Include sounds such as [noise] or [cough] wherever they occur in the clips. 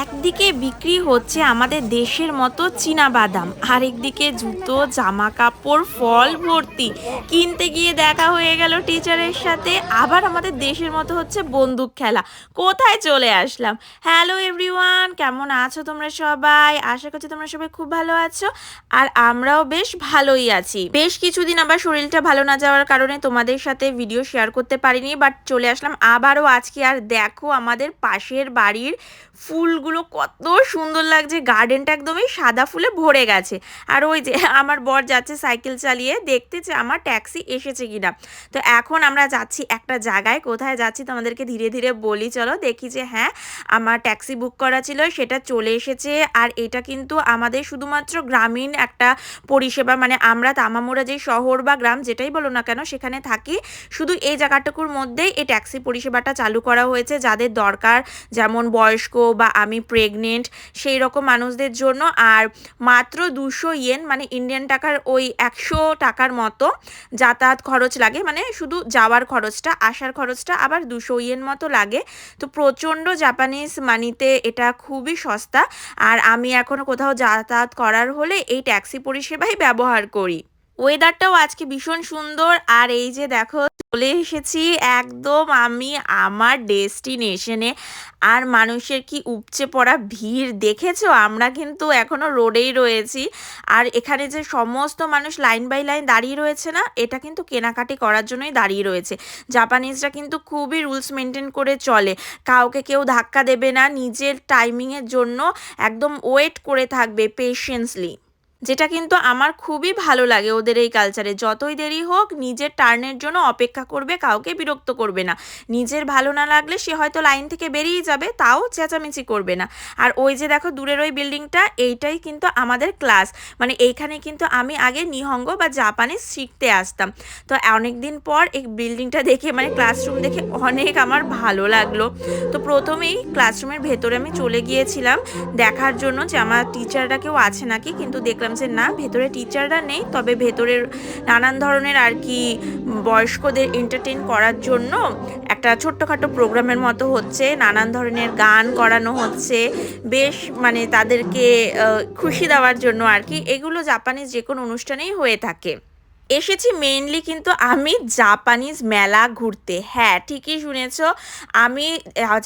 একদিকে বিক্রি হচ্ছে আমাদের দেশের মতো চীনা বাদাম আরেকদিকে জুতো জামা কাপড় ফল ভর্তি। কিনতে গিয়ে দেখা হয়ে গেল টিচারের সাথে, আবার আমাদের দেশের মতো হচ্ছে বন্দুক খেলা। কোথায় চলে আসলাম? হ্যালো এভরিওয়ান কেমন আছো তোমরা সবাই? আশা করছি তোমরা সবাই খুব ভালো আছো, আর আমরাও বেশ ভালোই আছি। বেশ কিছুদিন আবার শরীরটা ভালো না যাওয়ার কারণে তোমাদের সাথে ভিডিও শেয়ার করতে পারিনি বাট চলে আসলাম। আবারও আজকে আর দেখো আমাদের পাশের বাড়ির ফুলগুলো কত সুন্দর লাগছে। গার্ডেনটা একদমই সাদা ফুলে ভরে গেছে। আর ওই যে [laughs] আমার বর যাচ্ছে সাইকেল চালিয়ে, দেখতে যে আমার ট্যাক্সি এসেছে কিনা। তো এখন আমরা যাচ্ছি একটা জায়গায়। কোথায় যাচ্ছি তোমাদেরকে ধীরে ধীরে বলি, চলো দেখি যে হ্যাঁ আমার ট্যাক্সি বুক করা ছিল, সেটা চলে এসেছে। আর এটা কিন্তু আমাদের শুধুমাত্র গ্রামীণ একটা পরিষেবা। মানে আমরা তামামোড়া যে শহর বা গ্রাম যেটাই বলো না কেন, সেখানে থাকি। শুধু এই জায়গাটুকুর মধ্যেই এই ট্যাক্সি পরিষেবাটা চালু করা হয়েছে। যাদের দরকার, যেমন বয়স্ক বা আমি প্রেগনেন্ট সেই রকম মানুষদের জন্য। আর মাত্র দুশো ইয়েন মানে ইন্ডিয়ান টাকার ওই একশো টাকার মতো যাতায়াত খরচ লাগে। মানে শুধু যাওয়ার খরচটা, আসার খরচটা আবার দুশো ইয়েন মতো লাগে। তো প্রচণ্ড জাপানিজ মানিতে এটা খুবই সস্তা। আর আমি এখনও কোথাও যাতায়াত করার হলে এই ট্যাক্সি পরিষেবাই ব্যবহার করি। ওয়েদারটাও আজকে ভীষণ সুন্দর। আর এই যে দেখো চলে এসেছি একদম আমি আমার ডেস্টিনেশনে। আর মানুষের কি উপচে পড়া ভিড় দেখেছ? আমরা কিন্তু এখনও রোডেই রয়েছি। আর এখানে যে সমস্ত মানুষ লাইন বাই লাইন দাঁড়িয়ে রয়েছে না, এটা কিন্তু কেনাকাটি করার জন্যই দাঁড়িয়ে রয়েছে। জাপানিজরা কিন্তু খুবই রুলস মেনটেন করে চলে। কাউকে কেউ ধাক্কা দেবে না, নিজের টাইমিংয়ের জন্য একদম ওয়েট করে থাকবে পেশেন্সলি যেটা কিন্তু আমার খুবই ভালো লাগে ওদের এই কালচারে যতই দেরি হোক, নিজের টার্নের জন্য অপেক্ষা করবে, কাউকে বিরক্ত করবে না। নিজের ভালো না লাগলে সে হয়তো লাইন থেকে বেরিয়ে যাবে, তাও চেঁচামেচি করবে না। আর ওই যে দেখো, দূরের ওই বিল্ডিংটা এইটাই কিন্তু আমাদের ক্লাস মানে এইখানে কিন্তু আমি আগে নিহঙ্গ বা জাপানিজ শিখতে আসতাম। তো অনেক দিন পর এই বিল্ডিংটা দেখে মানে ক্লাসরুম দেখে অনেক আমার ভালো লাগল। তো প্রথমেই ক্লাসরুমের ভেতরে আমি চলে গিয়েছিলাম। দেখার জন্য যে আমার টিচাররা কেউ আছে নাকি, কিন্তু দেখলাম যে না, ভেতরে টিচাররা নেই, তবে ভেতরের নানান ধরনের আর কি বয়স্কদের এন্টারটেন করার জন্য একটা ছোট্টখাটো প্রোগ্রামের মতো হচ্ছে, নানান ধরনের গান করানো হচ্ছে, বেশ মানে তাদেরকে খুশি দেওয়ার জন্য আর কি। এগুলো জাপানিজ যে কোনো অনুষ্ঠানেই হয়ে থাকে। এসেছি মেনলি কিন্তু আমি জাপানিজ মেলা ঘুরতে। হ্যাঁ ঠিকই শুনেছ। আমি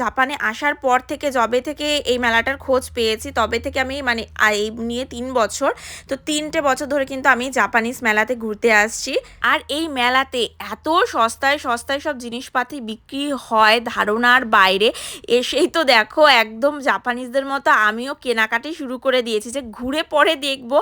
জাপানে আসার পর থেকে, যবে থেকে এই মেলাটার খোঁজ পেয়েছি, তবে থেকে আমি মানে এই নিয়ে তিন বছর। তো তিনটে বছর ধরে কিন্তু আমি জাপানিজ মেলাতে ঘুরতে আসছি। আর এই মেলাতে এত সস্তায় সস্তায় সব জিনিসপাতি বিক্রি হয় ধারণার বাইরে। এসেই তো দেখো, একদম জাপানিজদের মতো আমিও কেনাকাটি শুরু করে দিয়েছি। যে ঘুরে পরে দেখব,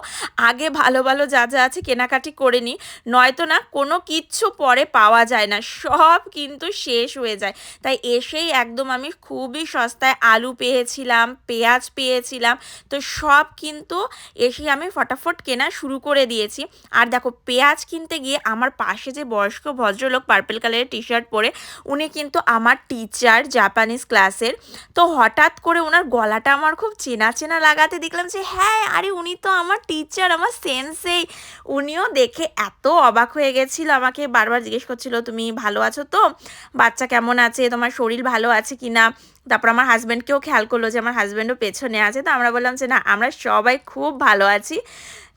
আগে ভালো ভালো যা যা আছে কেনাকাটি করে নিই। নয়তো না কোনো কিচ্ছু পরে পাওয়া যায় না, সব কিন্তু শেষ হয়ে যায়। তাই এসেই একদম আমি খুবই সস্তায় আলু পেয়েছিলাম, পেঁয়াজ পেয়েছিলাম, তো সব কিন্তু এসেই আমি ফটাফট কেনা শুরু করে দিয়েছি। আর দেখো, পেঁয়াজ কিনতে গিয়ে আমার পাশে যে বয়স্ক ভদ্রলোক পার্পেল কালারের টি শার্ট পরে, উনি কিন্তু আমার টিচার জাপানিজ ক্লাসের তো হঠাৎ করে ওনার গলাটা আমার খুব চেনা চেনা লাগাতে দেখলাম যে হ্যাঁ আরে উনি তো আমার টিচার আমার সেন্সেই উনিও দেখে এত এত অবাক হয়ে গেছিল, আমাকে বারবার জিজ্ঞেস করছিল, তুমি ভালো আছো তো? বাচ্চা কেমন আছে? তোমার শরীর ভালো আছে কি না তারপর আমার হাজব্যান্ডকেও খেয়াল করল যে আমার হাজব্যান্ডও পেছনে আছে। তো আমরা বললাম যে, না, আমরা সবাই খুব ভালো আছি।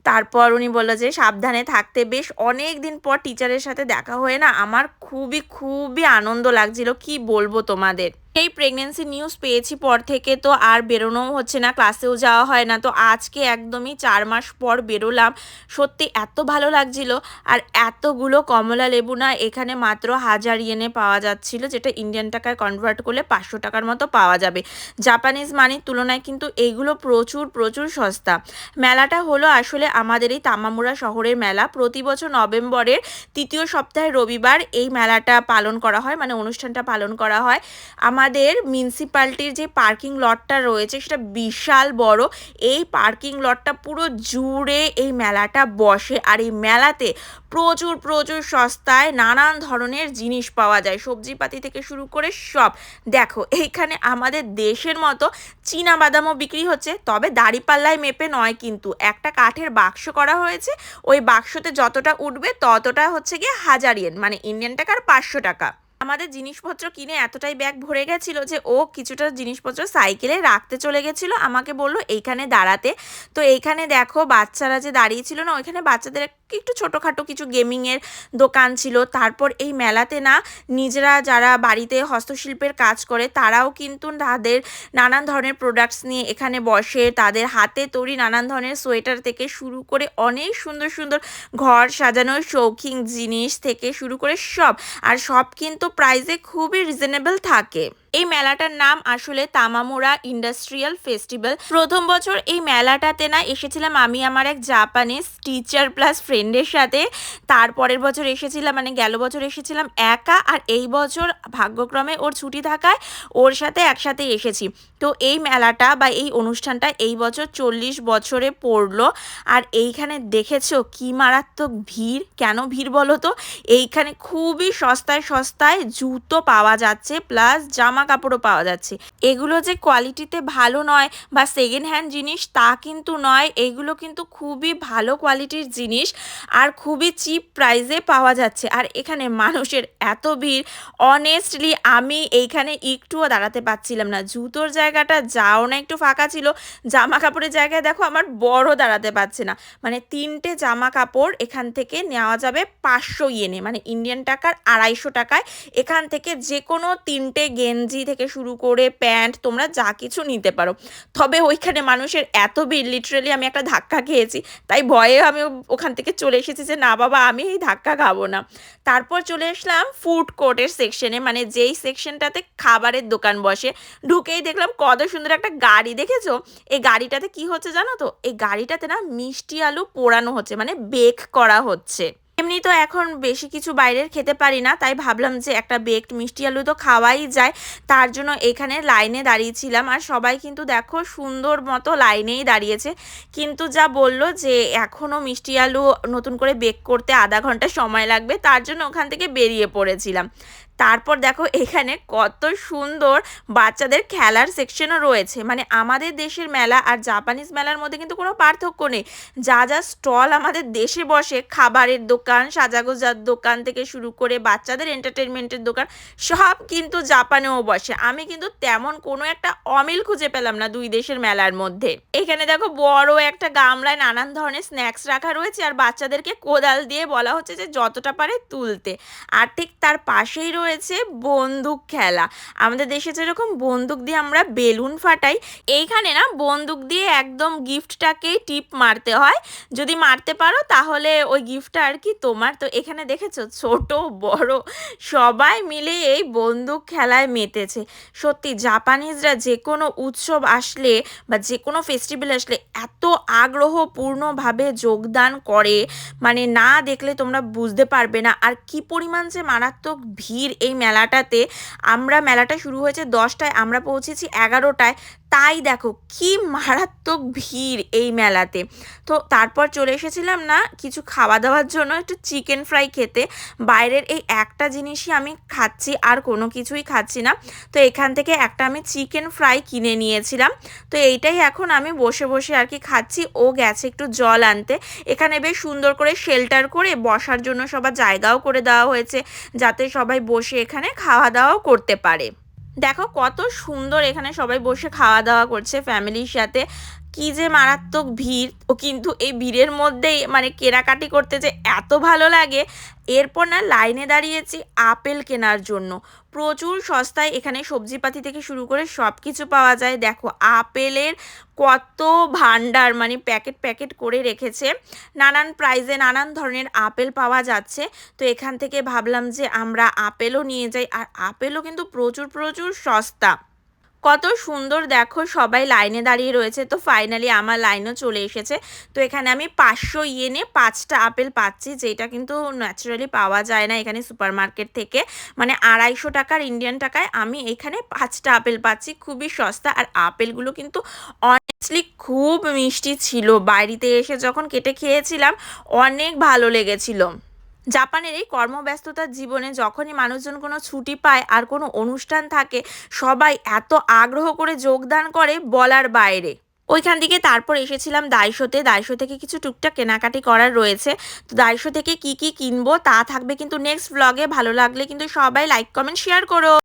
তারপর উনি বলল যে, সাবধানে থাকতে। বেশ অনেক দিন পর টিচারের সাথে দেখা হয়ে না আমার খুবই খুবই আনন্দ লাগছিল। কি বলব তোমাদের? এই প্রেগনেন্সি নিউজ পেয়েছি পর থেকে তো আর বেরোনোও হচ্ছে না ক্লাসেও যাওয়া হয় না। তো আজকে একদমই চার মাস পর বেরোলাম। সত্যি এত ভালো লাগছিল আর এতগুলো কমলা লেবু না এখানে মাত্র হাজার ইয়েনে পাওয়া যাচ্ছিল, যেটা ইন্ডিয়ান টাকায় কনভার্ট করলে পাঁচশো টাকার মতো পাওয়া যাবে। জাপানিজ মানির তুলনায় কিন্তু এইগুলো প্রচুর প্রচুর সস্তা। মেলাটা হলো আসলে আমাদের এই তামামুরা শহরের মেলা। প্রতি বছর নভেম্বরের তৃতীয় সপ্তাহে রবিবার এই মেলাটা পালন করা হয় মানে অনুষ্ঠানটা পালন করা হয়। আমার আমাদের মিউনিসিপ্যালিটির যে পার্কিং লটটা রয়েছে, সেটা বিশাল বড়। এই পার্কিং লটটা পুরো জুড়ে এই মেলাটা বসে। আর এই মেলাতে প্রচুর প্রচুর সস্তায় নানান ধরনের জিনিস পাওয়া যায়। সবজিপাতি থেকে শুরু করে সব। দেখো, এইখানে আমাদের দেশের মতো চীনা বাদামও বিক্রি হচ্ছে, তবে দাড়িপাল্লায় মেপে নয় কিন্তু। একটা কাঠের বাক্স করা হয়েছে, ওই বাক্সতে যতটা উঠবে ততটা হচ্ছে গিয়ে হাজার ইয়েন মানে ইন্ডিয়ান টাকার পাঁচশো টাকা। আমাদের জিনিসপত্র কিনে এতটাই ব্যাগ ভরে গেছিল যে ও কিছুটা জিনিসপত্র সাইকেলে রাখতে চলে গেছিল। আমাকে বলল, এইখানে দাঁড়াতে। তো এইখানে দেখো, বাচ্চারা যে দাঁড়িয়েছিল না, ওইখানে বাচ্চাদের একটু ছোটোখাটো কিছু গেমিংয়ের দোকান ছিল। তারপর এই মেলাতে না, নিজেরা যারা বাড়িতে হস্তশিল্পের কাজ করে, তারাও কিন্তু তাদের নানান ধরনের প্রোডাক্টস নিয়ে এখানে বসে, তাদের হাতে তৈরি নানান ধরনের সোয়েটার থেকে শুরু করে অনেক সুন্দর সুন্দর ঘর সাজানোর শৌখিন জিনিস থেকে শুরু করে সব। আর সব কিন্তু প্রাইসে খুবই রিজনেবল থাকে এই মেলাটার নাম আসলে তামামুরা ইন্ডাস্ট্রিয়াল ফেস্টিভ্যাল। প্রথম বছর এই মেলাটাতে না এসেছিলাম আমি, আমার এক জাপানিজ টিচার প্লাস ফ্রেন্ডের সাথে। তারপরের বছর এসেছিলাম মানে গেল বছর এসেছিলাম একা আর এই বছর ভাগ্যক্রমে ওর ছুটি থাকায় ওর সাথে একসাথে এসেছি। তো এই মেলাটা বা এই অনুষ্ঠানটা এই বছর চল্লিশ বছরে পড়ল। আর এইখানে দেখেছ কি মারাত্মক ভিড়, কেন ভিড় বলো তো? এইখানে খুবই সস্তায় সস্তায় জুতো পাওয়া যাচ্ছে প্লাস জামা কাপড়ও পাওয়া যাচ্ছে। এগুলো যে কোয়ালিটিতে ভালো নয় বা সেকেন্ড হ্যান্ড জিনিস তা কিন্তু নয়, এগুলো কিন্তু খুবই ভালো কোয়ালিটির জিনিস আর খুবই চিপ প্রাইসে পাওয়া যাচ্ছে। আর এখানে মানুষের এত ভিড় অনেস্টলি আমি এইখানে একটুও দাঁড়াতে পারছিলাম না। জুতোর জায়গাটা যাও না, একটু ফাঁকা ছিল। জামা কাপড়ের জায়গায় দেখো আমার বড় দাঁড়াতে পারছে না। মানে তিনটে জামা কাপড় এখান থেকে নেওয়া যাবে পাঁচশো ইয়েনে মানে ইন্ডিয়ান টাকার আড়াইশো টাকায়। এখান থেকে যে কোনো তিনটে গেঞ্জি থেকে শুরু করে প্যান্ট, তোমরা যা কিছু নিতে পারো। তবে ওইখানে মানুষের এত ভিড় লিটারেলি আমি একটা ধাক্কা খেয়েছি। তাই ভয়ে আমি ওখান থেকে চলে এসেছি যে, না বাবা, আমি এই ধাক্কা খাব না। তারপর চলে আসলাম ফুড কোর্টের সেকশনে মানে যেই সেকশনটাতে খাবারের দোকান বসে। ঢুকেই দেখলাম কত সুন্দর একটা গাড়ি, দেখেছ? এই গাড়িটাতে কি হচ্ছে জানো তো? এই গাড়িটাতে না মিষ্টি আলু পোড়ানো হচ্ছে মানে বেক করা হচ্ছে। এমনি তো এখন বেশি কিছু বাইরের খেতে পারি না, তাই ভাবলাম যে একটা বেকড মিষ্টি আলু তো খাওয়াই যায়। তার জন্য এখানে লাইনে দাঁড়িয়েছিলাম আর সবাই কিন্তু দেখো সুন্দর মতো লাইনেই দাঁড়িয়েছে। কিন্তু যা বলল যে এখনও মিষ্টি আলু নতুন করে বেক করতে আধা ঘণ্টা সময় লাগবে, তার জন্য ওখান থেকে বেরিয়ে পড়েছিলাম। তারপর দেখো এখানে কত সুন্দর বাচ্চাদের খেলার সেকশনও রয়েছে। মানে আমাদের দেশের মেলা আর জাপানিজ মেলার মধ্যে কিন্তু কোনো পার্থক্য নেই। যা যা স্টল আমাদের দেশে বসে, খাবারের দোকান, সাজাগোজার দোকান থেকে শুরু করে বাচ্চাদের এন্টারটেনমেন্টের দোকান, সব কিন্তু জাপানেও বসে। আমি কিন্তু তেমন কোনো একটা অমিল খুঁজে পেলাম না দুই দেশের মেলার মধ্যে। এখানে দেখো বড় একটা গামলায় নানান ধরনের স্ন্যাক্স রাখা রয়েছে আর বাচ্চাদেরকে কোদাল দিয়ে বলা হচ্ছে যে যতটা পারে তুলতে। আর ঠিক তার পাশেই রয়েছে রয়েছে বন্দুক খেলা। আমাদের দেশে যেরকম বন্দুক দিয়ে আমরা বেলুন ফাটাই, এইখানে না বন্দুক দিয়ে একদম গিফটটাকেই টিপ মারতে হয়। যদি মারতে পারো তাহলে ওই গিফটটা আর কি তোমার। তো এখানে দেখেছ ছোট, বড়, সবাই মিলে এই বন্দুক খেলায় মেতেছে। সত্যি জাপানিজরা যে কোনো উৎসব আসলে বা যে কোনো ফেস্টিভ্যাল আসলে এত আগ্রহপূর্ণভাবে যোগদান করে মানে না দেখলে তোমরা বুঝতে পারবে না। আর কি পরিমাণ যে মারাত্মক ভিড় এই মেলাটাতে। আমরা মেলাটা শুরু হয়েছে দশটায় আমরা পৌঁছেছি এগারোটায়। তাই দেখো কি মারাত্মক ভিড় এই মেলাতে। তো তারপর চলে এসেছিলাম না কিছু খাওয়া দাওয়ার জন্য একটু চিকেন ফ্রাই খেতে। বাইরের এই একটা জিনিসই আমি খাচ্ছি, আর কোনো কিছুই খাচ্ছি না। তো এখান থেকে একটা আমি চিকেন ফ্রাই কিনে নিয়েছিলাম। তো এইটাই এখন আমি বসে বসে আর কি খাচ্ছি। ও গেছে একটু জল আনতে। এখানে বেশ সুন্দর করে শেল্টার করে বসার জন্য সবার জায়গাও করে দেওয়া হয়েছে, যাতে সবাই বসে এখানে খাওয়া দাওয়াও করতে পারে। দেখো কত সুন্দর এখানে সবাই বসে খাওয়া দাওয়া করছে ফ্যামিলির সাথে। কি যে মারাত্মক ভিড়। ও কিন্তু এই ভিড়ের মধ্যেই মানে কেনাকাটি করতে যে এত ভালো লাগে, এরপর না লাইনে দাঁড়িয়েছি আপেল কেনার জন্য। প্রচুর সস্তায় এখানে সবজিপাতি থেকে শুরু করে সব কিছু পাওয়া যায়। দেখো, আপেলের কত ভান্ডার মানে প্যাকেট প্যাকেট করে রেখেছে। নানান প্রাইজে নানান ধরনের আপেল পাওয়া যাচ্ছে। তো এখান থেকে ভাবলাম যে আমরা আপেলও নিয়ে যাই। আর আপেলও কিন্তু প্রচুর প্রচুর সস্তা। কত সুন্দর দেখো সবাই লাইনে দাঁড়িয়ে রয়েছে। তো ফাইনালি আমার লাইনও চলে এসেছে। তো এখানে আমি পাঁচশো ইয়েনে পাঁচটা আপেল পাচ্ছি, যেটা কিন্তু ন্যাচারালি পাওয়া যায় না এখানে সুপার মার্কেট থেকে। মানে আড়াইশো টাকার ইন্ডিয়ান টাকায় আমি এখানে পাঁচটা আপেল পাচ্ছি, খুবই সস্তা। আর আপেলগুলো কিন্তু অনেস্টলি খুব মিষ্টি ছিল। বাড়িতে এসে যখন কেটে খেয়েছিলাম, অনেক ভালো লেগেছিল। জাপানের এই কর্মব্যস্ততার জীবনে যখনই মানুষজন কোনো ছুটি পায় আর কোনো অনুষ্ঠান থাকে, সবাই এত আগ্রহ করে যোগদান করে বলার বাইরে। ওইখান থেকে তারপর এসেছিলাম দাইশোতে। দাইশো থেকে কিছু টুকটাক কেনাকাটি করার রয়েছে। তো দাইশো থেকে কি কি কিনবো তা থাকবে কিন্তু নেক্সট ব্লগে ভালো লাগলে কিন্তু সবাই লাইক কমেন্ট শেয়ার করো।